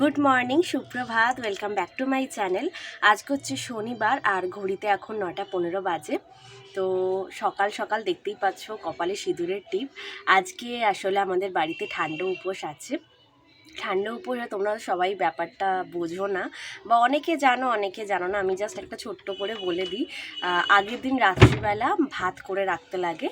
Good morning, সুপ্রভাত, welcome back to my channel. আজকে হচ্ছে শনিবার আর ঘড়িতে এখন নটা পনেরো বাজে। তো সকাল সকাল দেখতেই পাচ্ছ কপালে সিঁদুরের টিপ। আজকে আসলে আমাদের বাড়িতে ঠান্ডা উপোস আছে। ঠান্ডা উপোসে তোমরা সবাই ব্যাপারটা বোঝো না বা অনেকে জানো অনেকে জানো না। আমি জাস্ট একটা ছোট্ট করে বলে দিই আগের দিন রাত্রিবেলা ভাত করে রাখতে লাগে।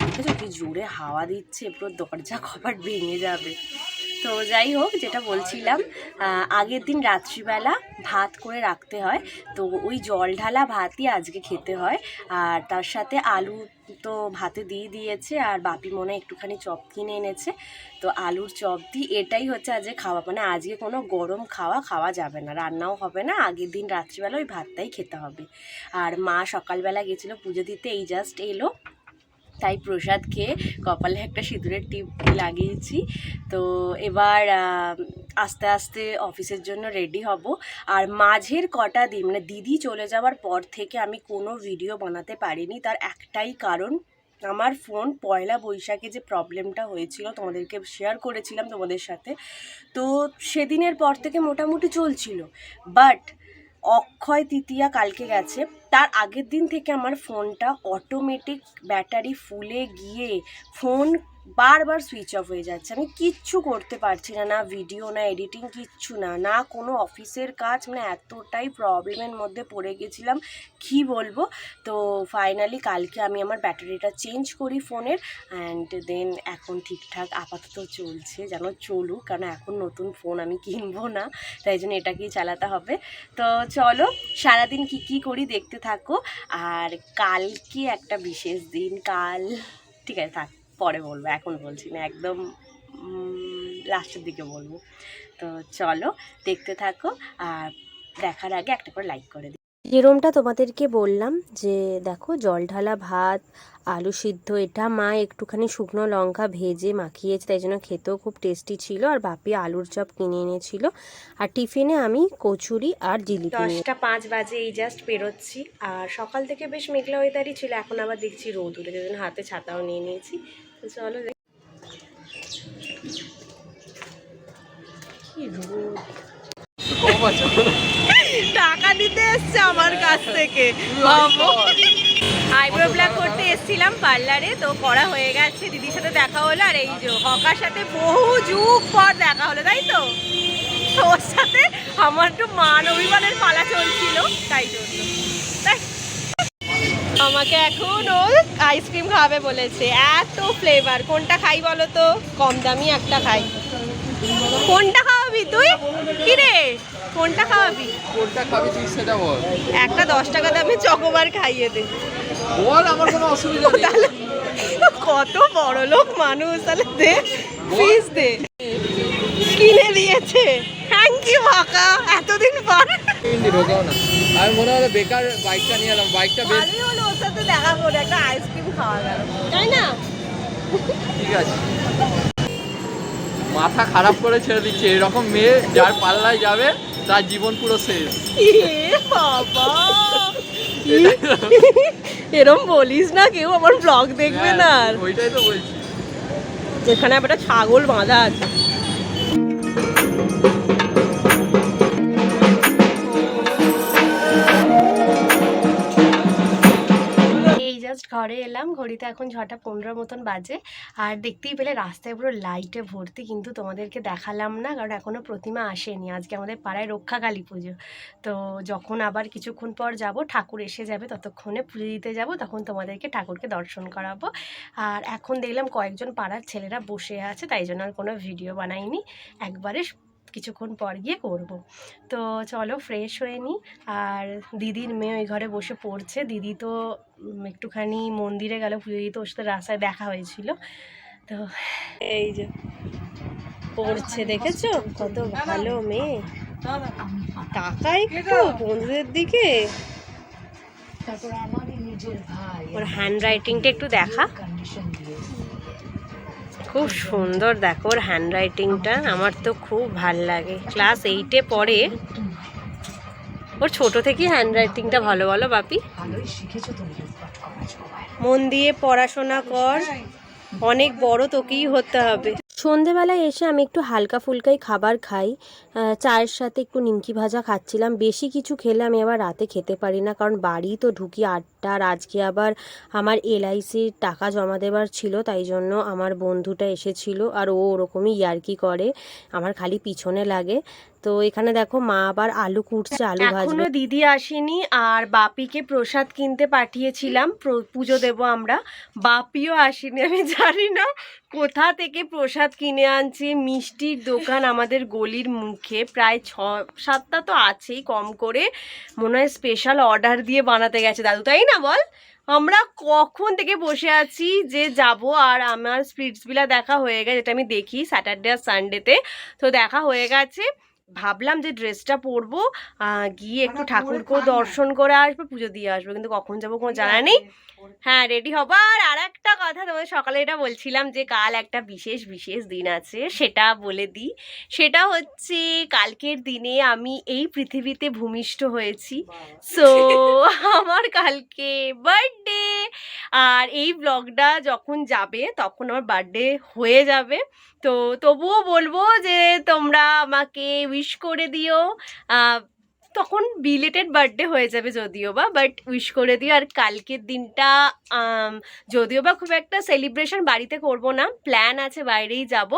দেখেছ কি জোরে হাওয়া দিচ্ছে, পুরো দরজা কপাট ভেঙে যাবে। তো যাই হোক, যেটা বলছিলাম আগের দিন রাত্রিবেলা ভাত করে রাখতে হয়। তো ওই জল ঢালা ভাতই আজকে খেতে হয়। আর তার সাথে আলু তো ভাতে দিয়ে দিয়েছে, আর বাপি মনে একটুখানি চপ কিনে এনেছে। তো আলুর চপ দিয়ে এটাই হচ্ছে আজকে খাওয়া। মানে আজকে কোনো গরম খাওয়া খাওয়া যাবে না, রান্নাও হবে না, আগের দিন রাত্রিবেলা ওই ভাতটাই খেতে হবে। আর মা সকালবেলা গেছিল পুজো দিতে, এই জাস্ট এলো। তাই প্রসাদ খেয়ে কপালে একটা সিঁদুরের টিপ লাগিয়েছি। তো এবার আস্তে আস্তে অফিসের জন্য রেডি হব। আর মাঝের কটা দিন মানে দিদি চলে যাওয়ার পর থেকে আমি কোনো ভিডিও বানাতে পারিনি। তার একটাই কারণ, আমার ফোন পয়লা বৈশাখে যে প্রবলেমটা হয়েছিল, তোমাদেরকে শেয়ার করেছিলাম তোমাদের সাথে। তো সেদিনের পর থেকে মোটামুটি চলছিল। বাট অক্ষয় তৃতীয়া কালকে গেছে। তার আগের দিন থেকে আমার ফোনটা অটোমেটিক ব্যাটারি ফুলে গিয়ে ফোন বারবার সুইচ অফ হয়ে যাচ্ছে। আমি কিচ্ছু করতে পারছি না না ভিডিও না এডিটিং কিচ্ছু না। না কোনো অফিসের কাজ মানে এতটাই প্রবলেমের মধ্যে পড়ে গেছিলাম। কি বলব? তো ফাইনালি কালকে আমি আমার ব্যাটারিটা চেঞ্জ করি ফোনের অ্যান্ড দেন এখন ঠিকঠাক আপাতত চলছে, যেন চলুক। কারণ এখন নতুন ফোন আমি কিনবো না, তাই জন্য এটাকেই চালাতে হবে। তো চলো, সারাদিন কি কি করি দেখতে থাকো। আর কালকে একটা বিশেষ দিন, কাল, ঠিক আছে, থাক। পরে বলব এখন বলছি না একদম লাস্টের দিকে বলব। তো চলো দেখতে থাকো আর দেখার আগে একটা করে লাইক করে দিই যেরমটা তোমাদেরকে বললাম যে দেখো জল ঢালা ভাত আলু সিদ্ধ এটা মা একটুখানি শুকনো লঙ্কা ভেজে মাখিয়েছে তাই জন্য খেতেও খুব টেস্টি ছিল আর বাপি আলুর চপ কিনে এনেছিল। আর টিফিনে আমি কচুরি আর জিলিপি দশটা পাঁচ বাজে এই জাস্ট বেরোচ্ছি। আর সকাল থেকে বেশ মেঘলা ওয়েদারই ছিল এখন আবার দেখছি রোদ উঠেছে হাতে ছাতাও নিয়ে নিয়েছি। তো চলো কি রোদ। টাকা দিতে এসছে আমার কাছ থেকে। আইব্রো ব্ল্যাক করতে এসেছিলাম পার্লারে তো করা হয়ে গেছে। দিদির সাথে দেখা হলো আর এই যে হকার সাথে বহু যুগ পর দেখা হলো তাই তো? ওর সাথে আমার একটু মান অভিমানের পালা চলছিল তাই জন্য। আমাকে এখন ও আইসক্রিম খাওয়াবে বলেছে। এত ফ্লেভার কোনটা খাই বলো তো? কম দামি একটা খাই। কোনটা খাওয়াবি তুই? কি রে কোনটা খাওয়াবি? কোনটা খাবি তুই সেটা বল। একটা দশ টাকা দামে চকোবার খাইয়ে দে। বল আমার কোনো অসুবিধা নেই। কত বড় লোক মানুষ তাহলে দে ফিস দে। কিনে দিয়েছে। থ্যাংক ইউ কাকা এতদিন পর। ঢোকাও না। আমি মনে হলো বেকার বাইকটা নিয়ে এলাম। বাইকটা বেশ ভালোই হলো ওর সাথে দেখা করে একটা আইসক্রিম খাওয়া গেল। তাই না? ঠিক আছে। মাথা খারাপ করে ছেড়ে দিচ্ছে। এরকম মেয়ে যার পাল্লায় যাবে তার জীবন পুরো শেষ। বাবা। এরম বলিস না কেউ আমার ব্লগ দেখবে না আর। ওইটাই তো বলছি। এখানে একটা ছাগল বাঁধা আছে। ঘরে এলাম, ঘড়িতে এখন ছটা পনেরো মতন বাজে। আর দেখতেই পেলে রাস্তায় পুরো লাইটে ভর্তি, কিন্তু তোমাদেরকে দেখালাম না, কারণ এখনও প্রতিমা আসেনি। আজকে আমাদের পাড়ায় রক্ষাকালী পুজো। তো যখন আবার কিছুক্ষণ পর যাব, ঠাকুর এসে যাবে, ততক্ষণে পুজো দিতে যাব, তখন তোমাদেরকে ঠাকুরকে দর্শন করাবো। আর এখন দেখলাম কয়েকজন পাড়ার ছেলেরা বসে আছে, তাই জন্য আর কোনো ভিডিও বানাইনি। একবারে কিছুক্ষণ পর গিয়ে করব। তো চলো ফ্রেশ হয়ে নিই আর দিদির মেয়ে ওই ঘরে বসে পড়ছে। দিদি তো একটুখানি মন্দিরে গেল, পুজো দিতে, ওর সাথে রাস্তায় দেখা হয়েছিল। তো এই যে পড়ছে, দেখেছ? কত ভালো মেয়ে। টাকা একটু বন্ধুদের দিকে। ওর হ্যান্ড রাইটিংটা একটু দেখা। খুব সুন্দর, দেখো ওর হ্যান্ড রাইটিংটা আমার তো খুব ভালো লাগে। ক্লাস এইটে পড়ে। ওর ছোট থেকেই হ্যান্ড রাইটিংটা ভালো বলো, বাপি। মন দিয়ে পড়াশোনা কর, অনেক বড় তোকেই হতে হবে। সন্ধেবেলায় এসে আমি একটু হালকা ফুলকাই খাবার খাই চায়ের সাথে একটু নিমকি ভাজা খাচ্ছিলাম। বেশি কিছু খেলে আমি আবার রাতে খেতে পারি না, কারণ বাড়ি তো ঢুকি আটটার আজকে আবার আমার এলআইসির টাকা জমা দেবার ছিল, তাই জন্য আমার বন্ধুটা এসেছিল আর ও ওরকমই ইয়ার্কি করে, আমার খালি পিছনে লাগে। তো এখানে দেখো মা আবার আলু কুটছে আলু ভাজবে এখনও দিদি আসেনি আর বাপিকে প্রসাদ কিনতে পাঠিয়েছিলাম পুজো দেব আমরা। বাপিও আসেনি আমি জানি না কোথা থেকে প্রসাদ কিনে আনছে। মিষ্টির দোকান আমাদের গলির মুখে প্রায় ছ সাতটা তো আছেই কম করে। মনে হয় স্পেশাল অর্ডার দিয়ে বানাতে গেছে। দাদু তাই না বল? আমরা কখন থেকে বসে আছি যে যাব? আর আমার স্প্লিটসবিলা দেখা হয়ে গেছে যেটা আমি দেখি স্যাটারডে আর সানডেতে তো দেখা হয়ে গেছে। ভাবলাম যে ড্রেসটা পরবো গিয়ে একটু ঠাকুরকেও দর্শন করে আসব পুজো দিয়ে আসব কিন্তু কখন যাব কোনো জানা নেই। হ্যাঁ রেডি হব। আর আর একটা কথা তোমাদের সকালে এটা বলছিলাম যে, কাল একটা বিশেষ বিশেষ দিন আছে, সেটা বলে দিই। সেটা হচ্ছে কালকের দিনে আমি এই পৃথিবীতে ভূমিষ্ঠ হয়েছি। সো আমার কালকে বার্থডে আর এই ব্লগটা যখন যাবে, তখন আমার বার্থডে হয়ে যাবে। তো তবুও বলব যে, তোমরা আমাকে উইশ করে দিও। তখন বিলেটেড বার্থডে হয়ে যাবে যদিও বা বাট উইশ করে দিও। আর কালকের দিনটা যদিও বা খুব একটা সেলিব্রেশন বাড়িতে করব না প্ল্যান আছে বাইরেই যাব।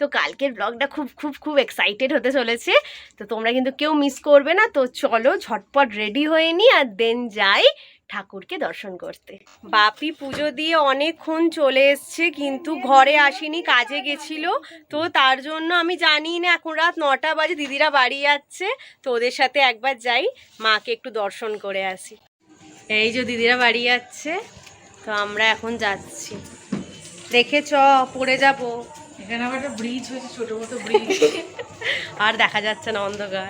তো কালকের ব্লগটা খুব খুব খুব এক্সাইটেড হতে চলেছে। তো তোমরা কিন্তু কেউ মিস করবে না। তো চলো ঝটপট রেডি হয়ে নি আর দেন যাই। ঠাকুরকে দর্শন করতে। বাপি পুজো দিয়ে অনেকক্ষণ চলে এসছে কিন্তু ঘরে আসেনি কাজে গেছিল। তো তার জন্য আমি জানি না এখন রাত নটা বাজে দিদিরা বাড়ি যাচ্ছে। তো ওদের সাথে একবার যাই মাকে একটু দর্শন করে আসি। এই যে দিদিরা বাড়ি যাচ্ছে তো আমরা এখন যাচ্ছি। দেখে চ পড়ে যাব। এখানে আবার একটা ব্রিজ হয়েছে ছোট মতো ব্রিজ আর দেখা যাচ্ছে না অন্ধকার।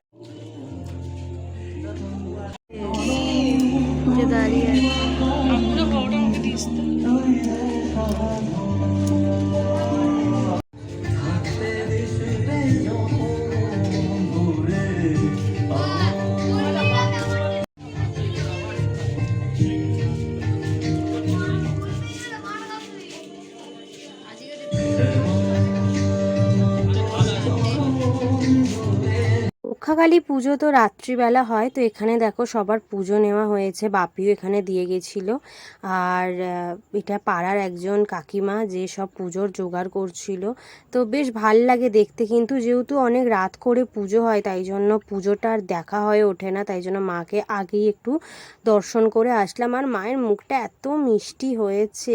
রক্ষাকালী পুজো তো রাত্রিবেলা হয়, তো এখানে দেখো সবার পুজো নেওয়া হয়েছে, বাপিও এখানে দিয়ে গেছিল। আর এটা পাড়ার একজন কাকিমা যে সব পুজোর জোগাড় করছিল। তো বেশ ভালো লাগে দেখতে, কিন্তু যেহেতু অনেক রাত করে পুজো হয়, তাই জন্য পুজোটা আর দেখা হয়ে ওঠে না, তাই জন্য মাকে আগেই একটু দর্শন করে আসলাম। আর মায়ের মুখটা এত মিষ্টি হয়েছে।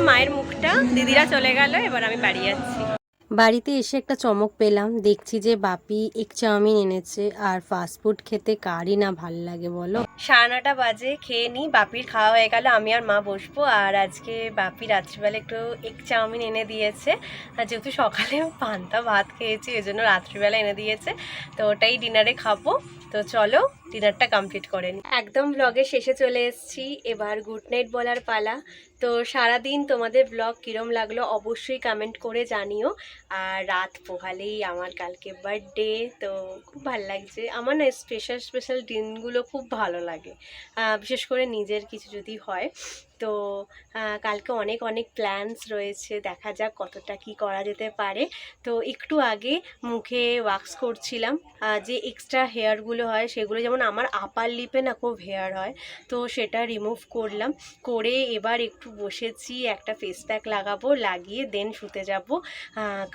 না মায়ের মুখটা। দিদিরা চলে গেল এবার আমি বাড়ি যাচ্ছি। বাড়িতে এসে একটা চমক পেলাম। দেখছি যে বাপি এক চাউমিন এনেছে। আর ফাস্টফুড খেতে কারই না ভালো লাগে বলো? সাড়ে নটা বাজে খেয়ে নিই বাপির খাওয়া হয়ে গেল আমি আর মা বসবো। আর আজকে বাপি রাত্রিবেলা একটু এক চাউমিন এনে দিয়েছে। আর যেহেতু সকালে পান্তা ভাত খেয়েছি এই জন্য রাত্রিবেলা এনে দিয়েছে। তো ওটাই ডিনারে খাব। তো চলো ডিনারটা কমপ্লিট করে নিই একদম ব্লগের শেষে চলে এসেছি। এবার গুড নাইট বলার পালা। তো সারাদিন তোমাদের ব্লগ কিরম লাগল অবশ্যই কমেন্ট করে জানিও। আর রাত পোহালেই আমার কালকে বার্থডে তো খুব ভালো লাগছে। আমার না স্পেশাল স্পেশাল দিনগুলো খুব ভালো লাগে। বিশেষ করে নিজের কিছু যদি হয়। তো কালকে অনেক অনেক প্ল্যানস রয়েছে। দেখা যাক কতটা কি করা যেতে পারে। তো একটু আগে মুখে ওয়াক্স করছিলাম যে এক্সট্রা হেয়ারগুলো হয়, সেগুলো যেমন আমার আপার লিপে না খুব হেয়ার হয়, তো সেটা রিমুভ করলাম। করে এবার একটু বসেছি, একটা ফেস প্যাক লাগাবো, লাগিয়ে দেন শুতে যাব।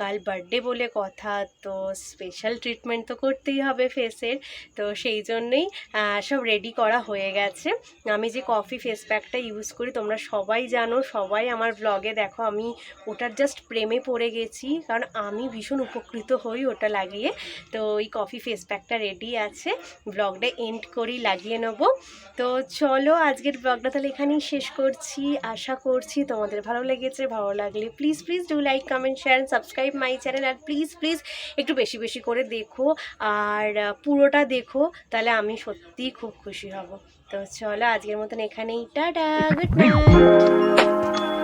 কাল বার্থডে বলে কথা, তো স্পেশাল ট্রিটমেন্ট তো করতেই হবে ফেসের তো সেই জন্যই সব রেডি করা হয়ে গেছে। আমি যে কফি ফেস প্যাকটা ইউজ করি তোমরা সবাই জানো, সবাই আমার ব্লগে দেখো, আমি ওটার জাস্ট প্রেমে পড়ে গেছি, কারণ আমি ভীষণ উপকৃত হই ওটা লাগিয়ে। তো ওই কফি ফেস প্যাকটা রেডি আছে ব্লগটা এন্ড করেই লাগিয়ে নেব। তো চলো আজকের ব্লগটা তাহলে এখানেই শেষ করছি, আশা করছি তোমাদের ভালো লেগেছে, ভালো লাগলে please please do like comment share subscribe my channel R please please একটু বেশি বেশি করে দেখো, আর পুরোটা দেখো, তাহলে আমি সত্যিই খুব খুশি হব। তো চলো আজকের মতন এখানেই টাটা গুড নাইট।